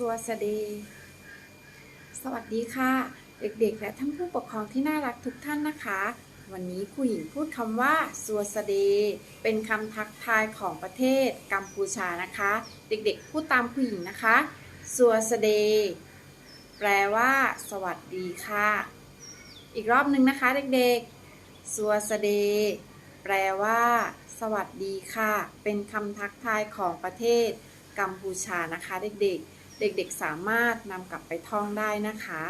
สวัสดี สวัสดีค่ะ เด็กๆ และท่านผู้ปกครองที่น่ารักทุกท่านนะคะ วันนี้ครูหญิงพูดคำว่าสวัสดี เป็นคำทักทายของประเทศกัมพูชานะคะ เด็กๆ พูดตามครูหญิงนะคะสวัสดี แปลว่า สวัสดีค่ะ อีกรอบหนึ่งนะคะเด็กๆสวัสดีแปลว่า สวัสดีค่ะ เป็นคำทักทายของประเทศกัมพูชานะคะเด็กๆ เด็กๆสามารถนำกลับไปท่องได้นะคะ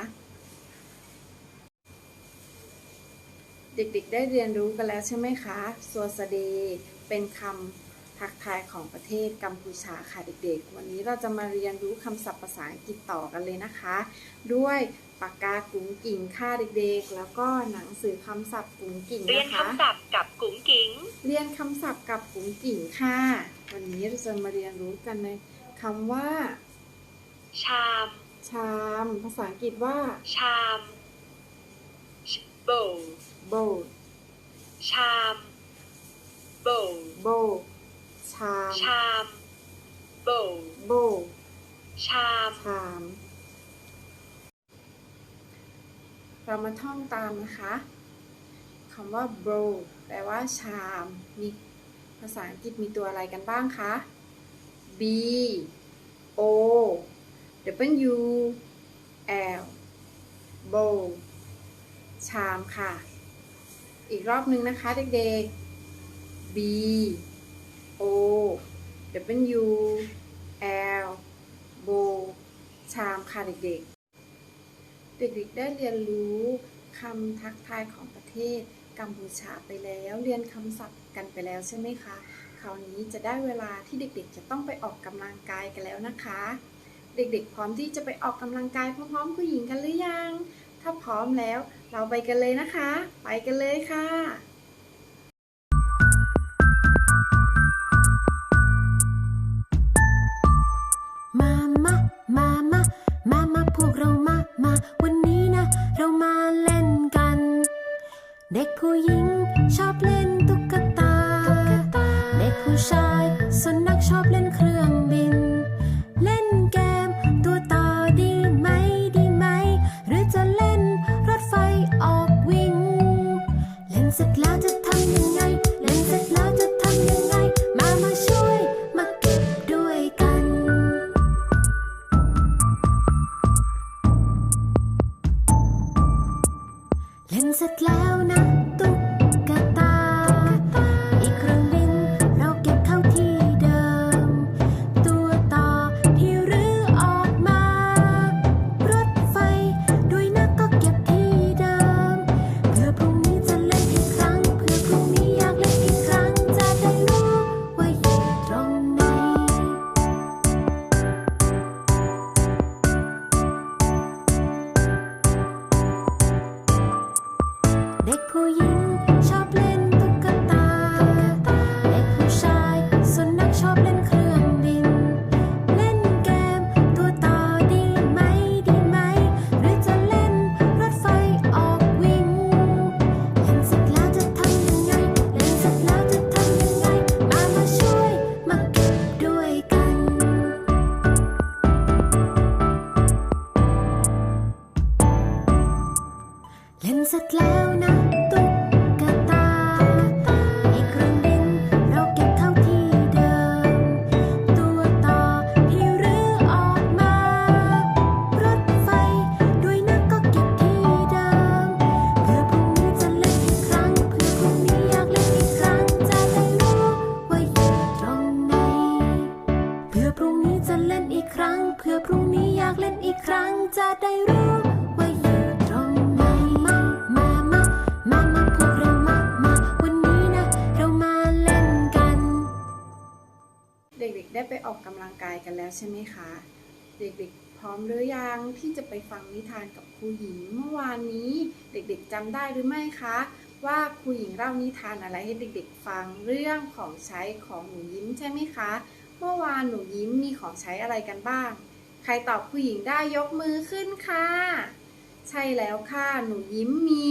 เด็กๆได้เรียนรู้กันแล้วใช่ไหมคะสวัสดีเป็นคำทักทายของประเทศกัมพูชาค่ะเด็กๆ วันนี้เราจะมาเรียนรู้คำศัพท์ภาษาอังกฤษต่อกันเลยนะคะ ด้วยปากกากุ้งกิ่งค่ะเด็กๆ แล้วก็หนังสือคำศัพท์กุ้งกิ่งเรียนนะคะคำศัพท์กับกุ๋งกิ๋งเรียนคำศัพท์กับกุ้งกิ่งค่ะ วันนี้เราจะมาเรียนรู้กันในคำว่า ชาม ชาม ภาษาอังกฤษว่า ชามโบ bowl ชามโบ bowl ชาม ชามโบ bowl ชาม ชาม เรามาท่องตามนะคะคำว่า bowl แปลว่าชาม มีภาษาอังกฤษมีตัวอะไรกันบ้างคะ B O W L bowl ชามค่ะ อีกรอบหนึ่งนะคะเด็กๆ B O W L bowl ชามค่ะเด็กๆ เด็กๆ ได้เรียนรู้คำทักทายของประเทศกัมพูชาไปแล้ว เรียนคำศัพท์กันไปแล้วใช่ไหมคะ คราวนี้จะได้เวลาที่เด็กๆ จะต้องไปออกกำลังกายกันแล้วนะคะ เด็กๆ พร้อมที่จะไปออกกำลังกายพร้อมๆผู้หญิงกันหรือยัง ถ้าพร้อมแล้วเราไปกันเลยนะคะ ไปกันเลยค่ะมามามามามา เล่นเสร็จแล้วนะ จะเล่นอีกครั้ง เพื่อพรุ่งนี้อยากเล่นอีกครั้ง จะได้รู้ว่าอยู่ตรงไหนมามามามามาพวกเรามามาวันนี้นะ เรามาเล่นกัน เด็กๆ ได้ไปออกกำลังกายกันแล้วใช่ไหมคะ เด็กๆ พร้อมหรือยังที่จะไปฟังนิทานกับครูหญิงเมื่อวานนี้ เด็กๆจำได้หรือไม่คะว่าครูหญิงเล่านิทานอะไรให้เด็กๆ ฟังเรื่องของใช้ของหนูยิ้มใช่ไหมคะ เมื่อวานหนูยิ้มมีของใช้อะไรกันบ้าง ใครตอบครูหญิงได้ยกมือขึ้นค่ะ ใช่แล้วค่ะ หนูยิ้มมี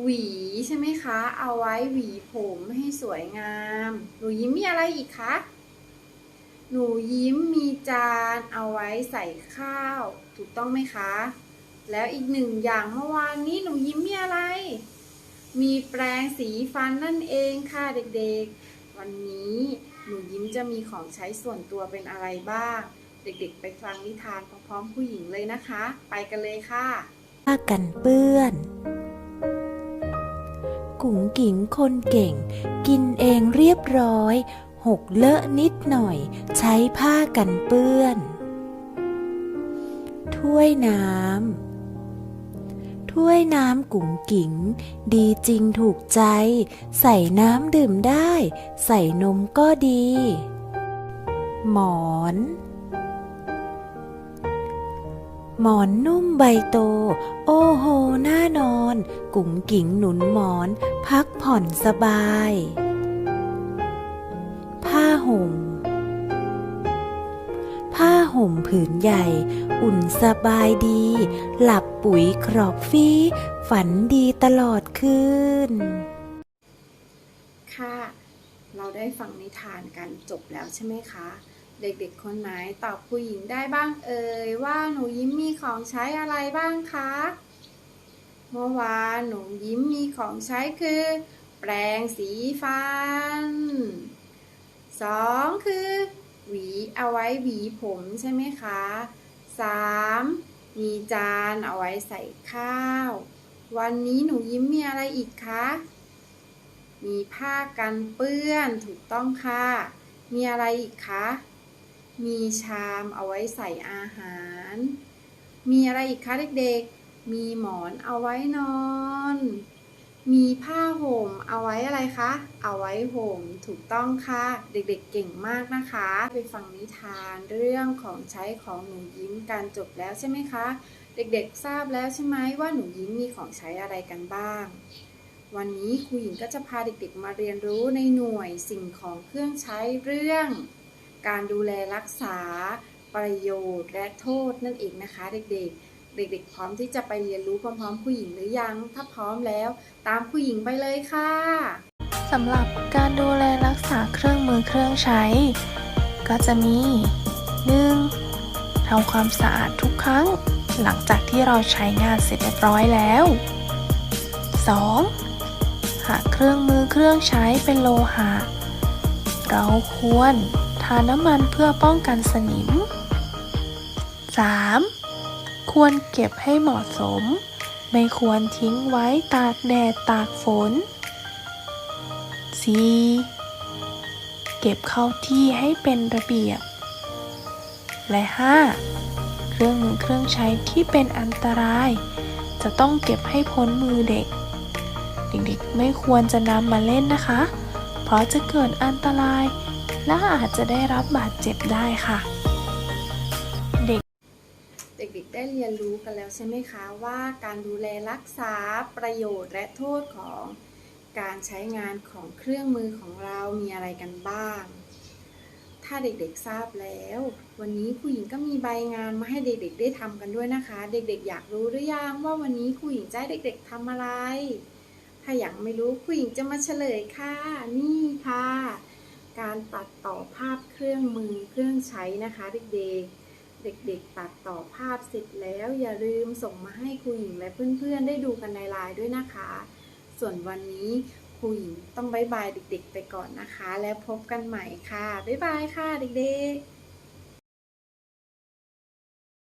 หวีใช่ไหมคะ เอาไว้หวีผมให้สวยงาม หนูยิ้มมีอะไรอีกคะ หนูยิ้มมีจานเอาไว้ใส่ข้าว ถูกต้องไหมคะ แล้วอีกหนึ่งอย่างเมื่อวานนี้หนูยิ้มมีอะไร มีแปรงสีฟันนั่นเองค่ะเด็กๆ วันนี้หนูยิ้มจะมีของใช้ส่วนตัวเป็นอะไรบ้าง เด็กๆ ไปฟังนิทานพร้อมๆผู้หญิงเลยนะคะ ไปกันเลยค่ะผ้ากันเปื้อน กุ๋งกิ๋งคนเก่ง กินเองเรียบร้อย หกเลอะนิดหน่อย ใช้ผ้ากันเปื้อน ถ้วยน้ำ ถ้วยน้ำกุ๋งกิ๋งดีจริงถูกใจ ใส่น้ำดื่มได้ ใส่นมก็ดี หมอน หมอนนุ่มใบโต โอ้โหน่านอน กุ๋งกิ๋งหนุนหมอน พักผ่อนสบาย ผ้าห่ม ห่มผืนใหญ่ อุ่นสบายดี หลับปุ๋ยครอกฟีฝันดีตลอดคืน ค่ะ เราได้ฟังนิทานกันจบแล้วใช่ไหมคะ เด็กๆคนไหนตอบผู้หญิงได้บ้างเอ่ยว่าหนูยิ้มมีของใช้อะไรบ้างคะ เมื่อวานหนูยิ้มมีของใช้คือ แปรงสีฟันสองคือ หวีเอาไว้หวีผมใช่ไหมคะสามมีจานเอาไว้ใส่ข้าว วันนี้หนูยิ้มมีอะไรอีกคะ มีผ้ากันเปื้อนถูกต้องค่ะ มีอะไรอีกคะ มีชามเอาไว้ใส่อาหาร มีอะไรอีกคะเด็กๆ มีหมอนเอาไว้นอน มีผ้าห่มเอาไว้อะไรคะ เอาไว้ห่มถูกต้องค่ะ เด็กๆเก่งมากนะคะ ไปฟังนิทานเรื่องของใช้ของหนูยิ้มการจบแล้วใช่ไหมคะ เด็กๆทราบแล้วใช่ไหมว่าหนูยิ้มมีของใช้อะไรกันบ้าง วันนี้ครูหญิงก็จะพาเด็กๆมาเรียนรู้ในหน่วยสิ่งของเครื่องใช้เรื่อง การดูแลรักษา ประโยชน์และโทษนั่นเองนะคะ เด็กๆ เด็กๆ พร้อมที่จะไปเรียนรู้พร้อมๆผู้หญิงหรือยัง ถ้าพร้อมแล้ว ตามผู้หญิงไปเลยค่ะสำหรับการดูแลรักษาเครื่องมือเครื่องใช้ ก็จะมี 1. ทำความสะอาดทุกครั้ง หลังจากที่เราใช้งานเสร็จเรียบร้อยแล้ว 2. หากเครื่องมือเครื่องใช้เป็นโลหะ เราควรทาน้ำมันเพื่อป้องกันสนิม 3. ควรเก็บให้เหมาะสม ไม่ควรทิ้งไว้ตากแดดตากฝน 4. เก็บเข้าที่ให้เป็นระเบียบ และ 5. เครื่องมือเครื่องใช้ที่เป็นอันตราย จะต้องเก็บให้พ้นมือเด็ก เด็กๆไม่ควรจะนำมาเล่นนะคะ เพราะจะเกิดอันตรายและอาจจะได้รับบาดเจ็บได้ค่ะ ได้เรียนรู้กันแล้วใช่ไหมคะว่าการดูแลรักษาประโยชน์และโทษของการใช้งานของเครื่องมือของเรามีอะไรกันบ้าง ถ้าเด็กๆทราบแล้ว วันนี้ครูหญิงก็มีใบงานมาให้เด็กๆ ได้ทำกันด้วยนะคะ เด็กๆ อยากรู้หรือยังว่าวันนี้ครูหญิงจะให้เด็ก ๆทำอะไร ถ้ายากไม่รู้ครูหญิงจะมาเฉลยค่ะนี่ค่ะ การตัดต่อภาพเครื่องมือเครื่องใช้นะคะเด็กๆ เด็กๆตัดต่อภาพเสร็จแล้วอย่าลืมส่งมาให้ครูหญิงและเพื่อนๆ ได้ดูกันในไลน์ด้วยนะคะ ส่วนวันนี้ครูหญิงต้องบายบายเด็กๆ ไปก่อนนะคะ แล้วพบกันใหม่ค่ะ บ๊ายบายค่ะเด็กๆ